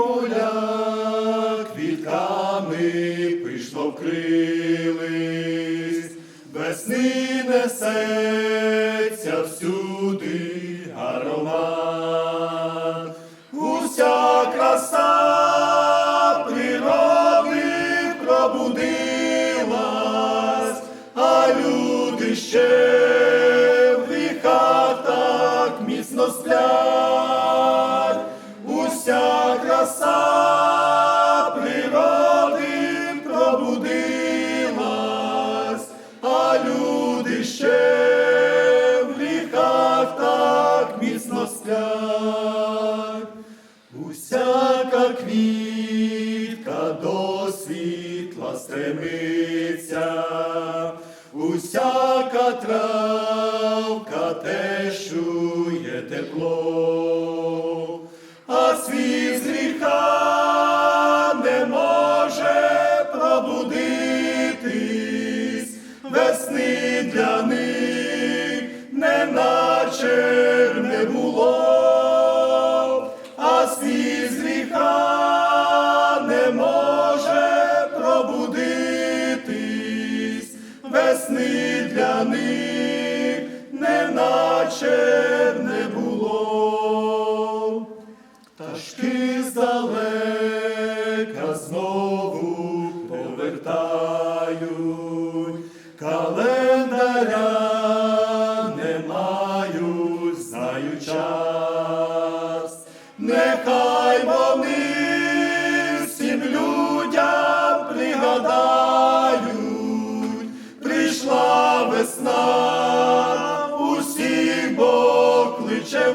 поля квітками пишно вкрились, весни несеться всюди аромат, уся краса природи пробудилась, а люди ще в гріхах так міцно сплять, квітка до світла стремиться, усяка травка тещує тепло, а світ з гріха не може пробудитись, весни для них неначе не було а світ весни для них неначе не було. Ташки здалека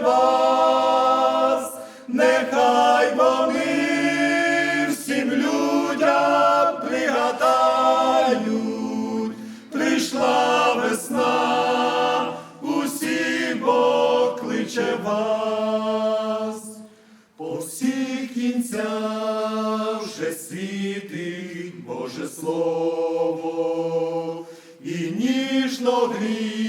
вас, нехай вони всім людям пригадають, прийшла весна, усіх Бог кличе вас. По всіх кінцях вже світить Боже Слово, і ніжно гріє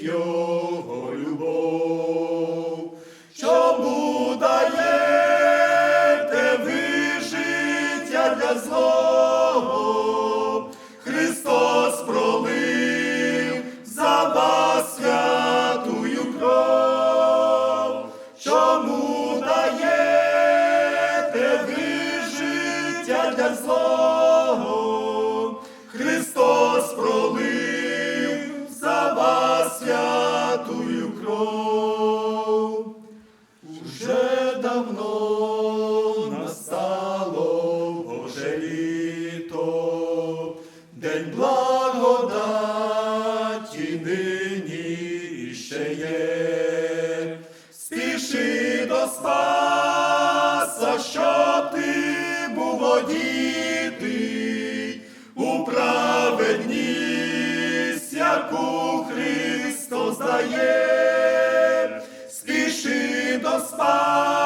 Його любов. Чому даєте ви життя для злого? Христос пролив за вас святую кров. Чому даєте ви життя для злого? Кров. Уже давно настало Боже літо, день благодаті нині ще є. Спіши до Спаса, щоб ти був одітий у праведність, яку Христос дає. Спіши